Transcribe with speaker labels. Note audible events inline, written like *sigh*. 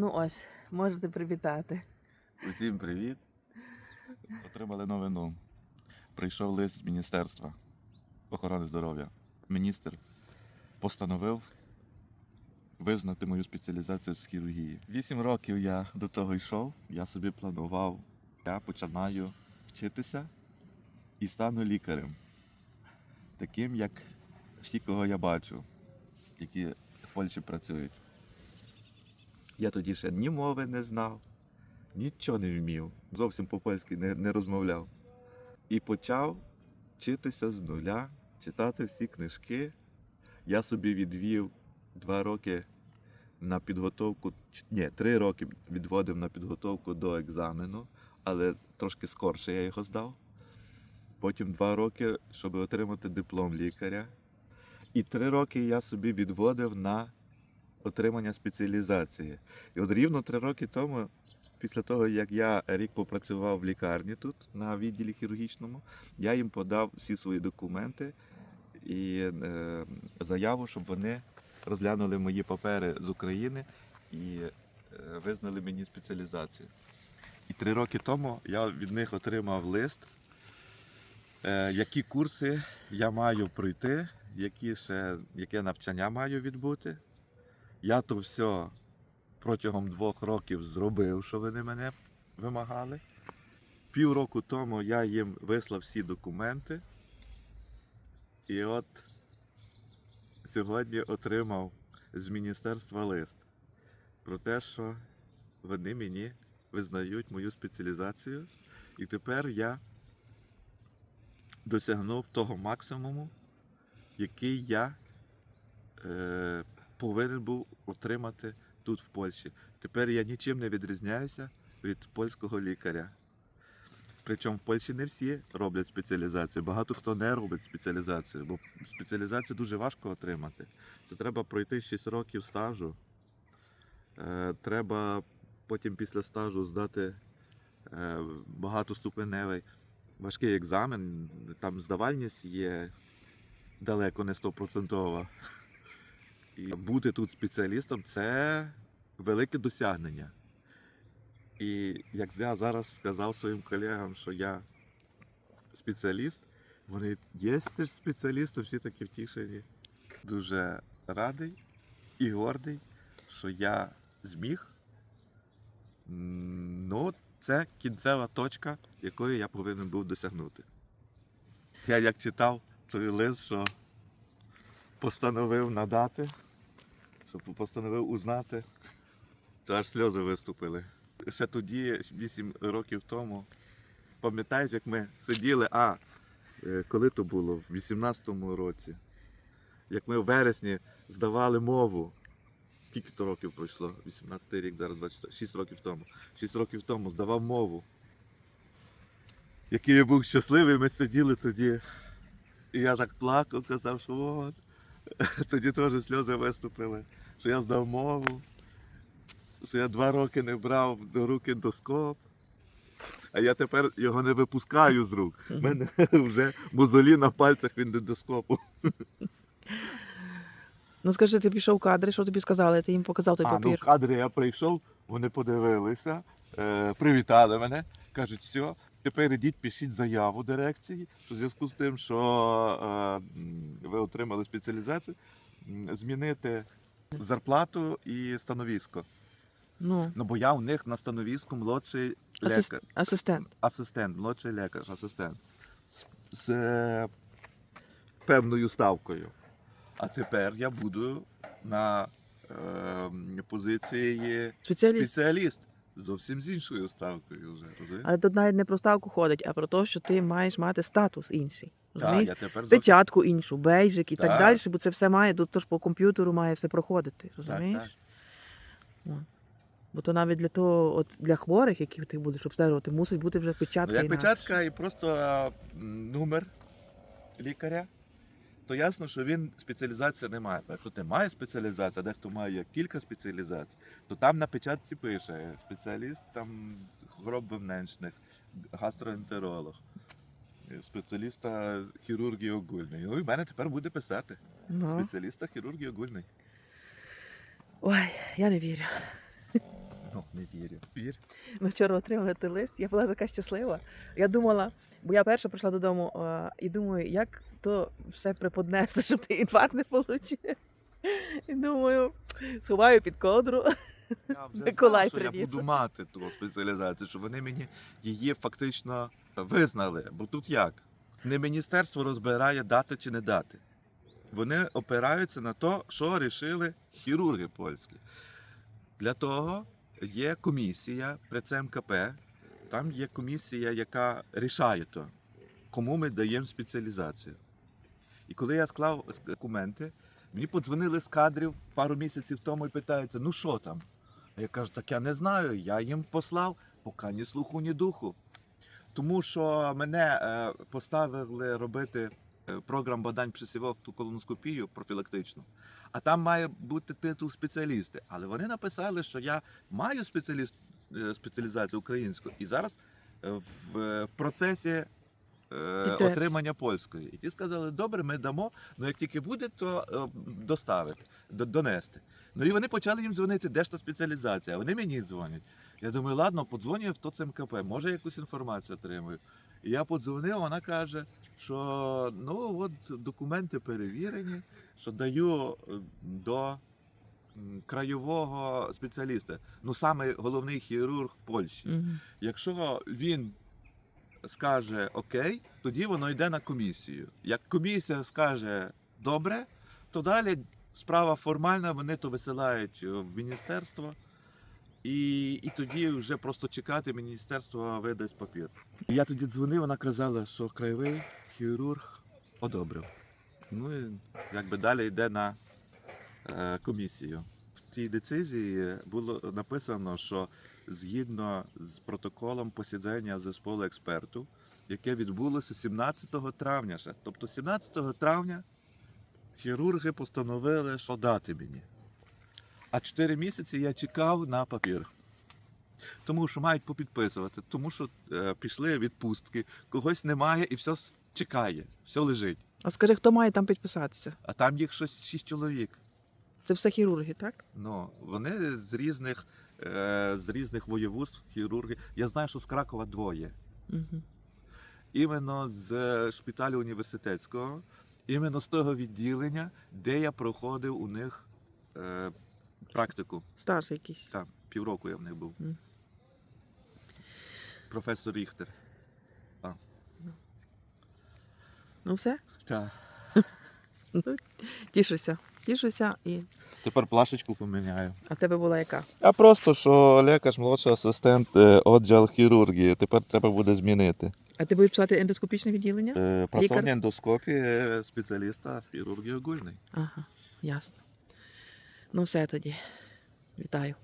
Speaker 1: Ну ось, можете привітати.
Speaker 2: Усім привіт. Отримали новину. Прийшов лист з Міністерства охорони здоров'я. Міністр постановив визнати мою спеціалізацію з хірургії. Вісім років я до того йшов, я собі планував, я починаю вчитися і стану лікарем. Таким, як всі, кого я бачу, які в Польщі працюють. Я тоді ще ні мови не знав, нічого не вмів, зовсім по-польськи не, не розмовляв. І почав вчитися з нуля, читати всі книжки. Я собі відвів два роки на підготовку, ні, три роки відводив на підготовку до екзамену, але трошки скорше я його здав. Потім два роки, щоб отримати диплом лікаря. І три роки я собі відводив на отримання спеціалізації. І от рівно три роки тому, після того, як я рік попрацював в лікарні тут, на відділі хірургічному, я їм подав всі свої документи і е, заяву, щоб вони розглянули мої папери з України і е, визнали мені спеціалізацію. І три роки тому я від них отримав лист, е, які курси я маю пройти, які ще, яке навчання маю відбути. Я то все протягом двох років зробив, що вони мене вимагали. Півроку тому я їм вислав всі документи. І от сьогодні отримав з міністерства лист про те, що вони мені визнають мою спеціалізацію. І тепер я досягнув того максимуму, який я е, повинен був отримати тут в Польщі. Тепер я нічим не відрізняюся від польського лікаря. Причому в Польщі не всі роблять спеціалізацію. Багато хто не робить спеціалізацію, бо спеціалізацію дуже важко отримати. Це треба пройти 6 років стажу. Е, треба потім після стажу здати е, багатоступеневий важкий екзамен. Там здавальність є далеко не стопроцентова. І бути тут спеціалістом це велике досягнення. І як я зараз сказав своїм колегам, що я спеціаліст, вони є ти ж спеціаліст, всі такі втішені. Дуже радий і гордий, що я зміг. Ну, це кінцева точка, якої я повинен був досягнути. Я як читав той лист, що постановив надати, щоб постановив узнати, то аж сльози виступили. Ще тоді, 8 років тому, пам'ятаєш, як ми сиділи, а е, коли то було? В 18-му році, як ми в вересні здавали мову. Скільки то років пройшло? 18 рік, зараз 24, 6 років тому. 6 років тому здавав мову. Який я був щасливий, ми сиділи тоді. І я так плакав, казав, що от. *laughs* Тоді теж сльози виступили, що я здав мову, що я два роки не брав до руки доскоп, а я тепер його не випускаю з рук. У мене *laughs* вже мозолі на пальцях від ендоскопу. *laughs*
Speaker 1: Ну скажи, ти пішов в кадри, що тобі сказали? Ти їм показав той
Speaker 2: А, ну в
Speaker 1: папір.
Speaker 2: кадрі я прийшов, вони подивилися, е, привітали мене, кажуть, все, тепер ідіть, пишіть заяву дирекції, в зв'язку з тим, що е, ви отримали спеціалізацію, змінити зарплату і становісько.
Speaker 1: Ну,
Speaker 2: Ну, бо я у них на становіску молодший
Speaker 1: асист...
Speaker 2: лікар,
Speaker 1: асистент.
Speaker 2: асистент, молодший лікар, асистент. З, з е, певною ставкою. А тепер я буду на е, позиції
Speaker 1: Спеціаліст.
Speaker 2: спеціаліст. Зовсім з іншою ставкою вже. розумієш?
Speaker 1: Але тут навіть не про ставку ходить, а про те, що ти маєш мати статус інший.
Speaker 2: Так, я тепер зовсім-
Speaker 1: Печатку іншу, бейджик і так,
Speaker 2: Так.
Speaker 1: далі, бо це все має, тут тож по комп'ютеру має все проходити.
Speaker 2: так,
Speaker 1: Розумієш?
Speaker 2: так.
Speaker 1: Бо то навіть для того, от для хворих, яких ти будеш обстежувати, мусить бути вже печатка.
Speaker 2: Ну, як печатка і просто а, м, номер лікаря, то ясно, що він спеціалізації не має. Якщо ти маєш спеціалізацію, а дехто має кілька спеціалізацій, то там на печатці пише спеціаліст там хвороб вивненчних, гастроентеролог, спеціаліста хірургії огульної. Ну і в мене тепер буде писати.
Speaker 1: Ну.
Speaker 2: Спеціаліста хірургії огульної.
Speaker 1: Ой, я не вірю.
Speaker 2: Не Вірю. Вір.
Speaker 1: Ми вчора отримали той лист, я була така щаслива. Я думала, бо я перша прийшла додому е, і думаю, як то все преподнести, *laughs* щоб ти інфаркт не отримав. І думаю, сховаю під ковдру.
Speaker 2: Я вже
Speaker 1: Миколай
Speaker 2: знав, що я
Speaker 1: приніс.
Speaker 2: буду мати ту спеціалізацію, щоб вони мені її фактично визнали. Бо тут як? Не міністерство розбирає дати чи не дати. Вони опираються на те, що рішили хірурги польські. Для того є комісія при ЦМКП, там є комісія, яка рішає то, кому ми даємо спеціалізацію. І коли я склав документи, мені подзвонили з кадрів пару місяців тому і питаються, ну що там? А я кажу, так я не знаю, я їм послав, поки ні слуху, ні духу. Тому що мене е, поставили робити е, програм бадань присівок ту колоноскопію профілактичну, а там має бути титул спеціалісти. Але вони написали, що я маю спеціаліст, е, спеціалізацію українську, і зараз в процесі е, отримання польської. І ті сказали, добре, ми дамо, але як тільки буде, то е, доставити, до- донести. Ну і вони почали їм дзвонити, де ж та спеціалізація. Вони мені дзвонять. Я думаю, ладно, подзвоню в то ЦМКП, може якусь інформацію отримую. І я подзвонив, вона каже, що ну от документи перевірені, що даю е, до м, краєвого спеціаліста. Ну, саме головний хірург Польщі.
Speaker 1: Мгм.
Speaker 2: Якщо він скаже окей, тоді воно йде на комісію. Як комісія скаже добре, то далі справа формальна, вони то висилають в міністерство. І, і тоді вже просто чекати, міністерство видасть папір. Я тоді дзвонив, вона казала, що краєвий хірург одобрив. Ну і якби далі йде на е, комісію. Тій децизії було написано, що згідно з протоколом посідання зесполу експерту, яке відбулося 17 травня. Ще. Тобто 17 травня хірурги постановили, що дати мені. А 4 місяці я чекав на папір. Тому що мають попідписувати, тому що е, пішли відпустки, когось немає і все чекає, все лежить.
Speaker 1: А скажи, хто має там підписатися?
Speaker 2: А там їх щось 6 чоловік.
Speaker 1: Це все хірурги, так?
Speaker 2: Ну, вони з різних, е, з різних воєвузств, хірурги. Я знаю, що з Кракова двоє.
Speaker 1: Угу.
Speaker 2: Іменно з е, шпиталю університетського, іменно з того відділення, де я проходив у них е, практику.
Speaker 1: Стаж якийсь.
Speaker 2: Там, півроку я в них був.
Speaker 1: Мгм.
Speaker 2: Професор Ріхтер.
Speaker 1: Ну все,
Speaker 2: Так. *laughs*
Speaker 1: ну, тішуся. Тішуся і.
Speaker 2: Тепер плашечку поміняю.
Speaker 1: А в тебе була яка?
Speaker 2: А просто що лікар, молодший асистент е, відділ хірургії. Тепер треба буде змінити.
Speaker 1: А ти будеш писати ендоскопічне відділення?
Speaker 2: Е, Працівник ендоскопії е, спеціаліста з хірургії огульний.
Speaker 1: Ага, ясно. Ну все тоді. Вітаю.